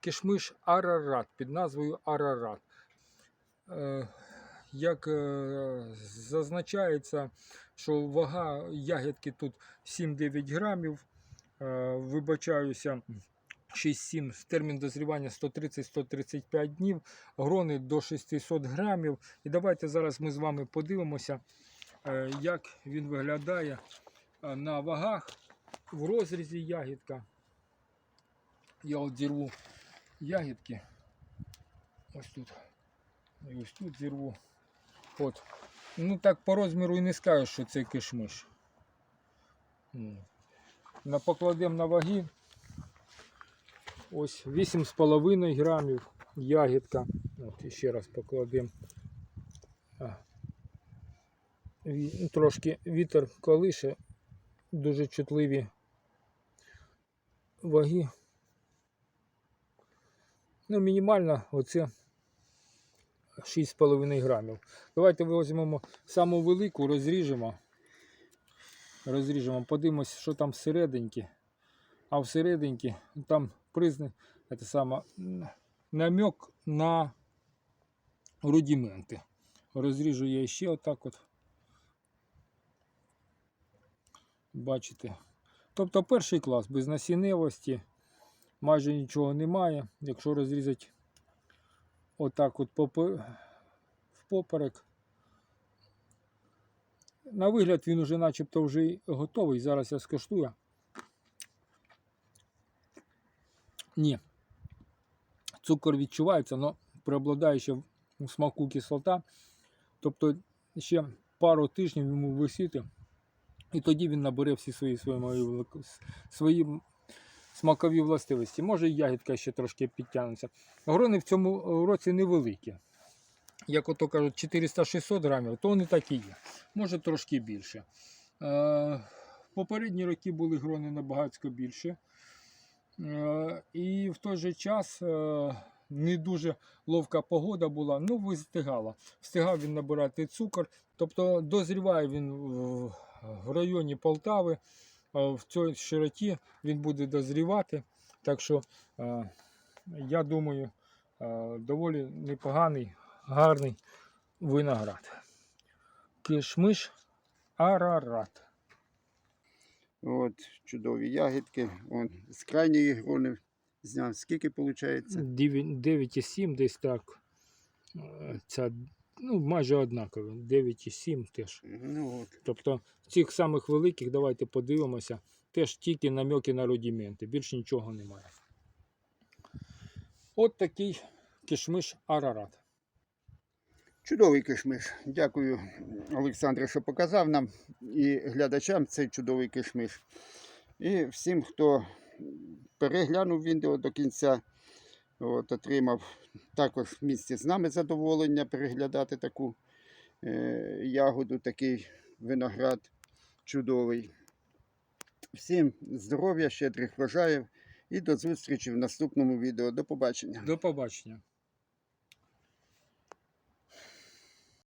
кишмиш Арарат під назвою Арарат. Е, Як е, зазначається, що вага ягідки тут 7-9 грамів. Е, Вибачаюся, 6-7 термін дозрівання 130-135 днів, грони до 600 грамів. І давайте зараз ми з вами подивимося, як він виглядає на вагах в розрізі ягідка. Я от зірву ягідки. Ось тут. І ось тут зірву. От. Ну так по розміру і не скажеш, що це кишмиш. Покладемо на ваги. Ось 8,5 грамів ягідка. От ще раз покладемо. Трошки вітер колише, дуже чутливі ваги. Ну, мінімально оце 6,5 грамів. Давайте візьмемо саму велику, розріжемо. Розріжемо, подивимось, що там всерединки. А всерединки там признак, це намек на рудименти. Розріжу я ще отак от. Бачите. Тобто перший клас без насінневості, майже нічого немає. Якщо розрізати отак от попе- впоперек. На вигляд він уже начебто вже готовий. Зараз я скаштую. Ні. Цукор відчувається, але преобладає ще в смаку кислота. Тобто ще пару тижнів йому висіти. І тоді він набере всі свої, свої, свої смакові властивості. Може і ягідка ще трошки підтягнеться. Грони в цьому році невеликі. Як ото кажуть, 400-600 грамів, то вони такі є. Може трошки більше. Е, попередні роки були грони набагато більше. Е, і в той же час е, не дуже ловка погода була, ну вистигала. Встигав він набирати цукор. Тобто дозріває він в районі Полтави. В цій широті він буде дозрівати. Так що е, я думаю, е, доволі непоганий, гарний виноград. Кишмиш Арарат. От, чудові ягідки. Вон, з крайньої грони зняв. Скільки виходить? 9,7 десь так. Е, Ця ну, майже однаково. 9,7 теж. Ну, от. Тобто в цих самих великих, давайте подивимося, теж тільки намеки на рудименти, більше нічого немає. От такий кишмиш Арарат. Чудовий кишмиш. Дякую, Олександре, що показав нам і глядачам цей чудовий кишмиш. І всім, хто переглянув відео до кінця, от, отримав також в з нами задоволення переглядати таку е, ягоду, такий виноград чудовий. Всім здоров'я, щедрих врожаїв і до зустрічі в наступному відео. До побачення. До побачення.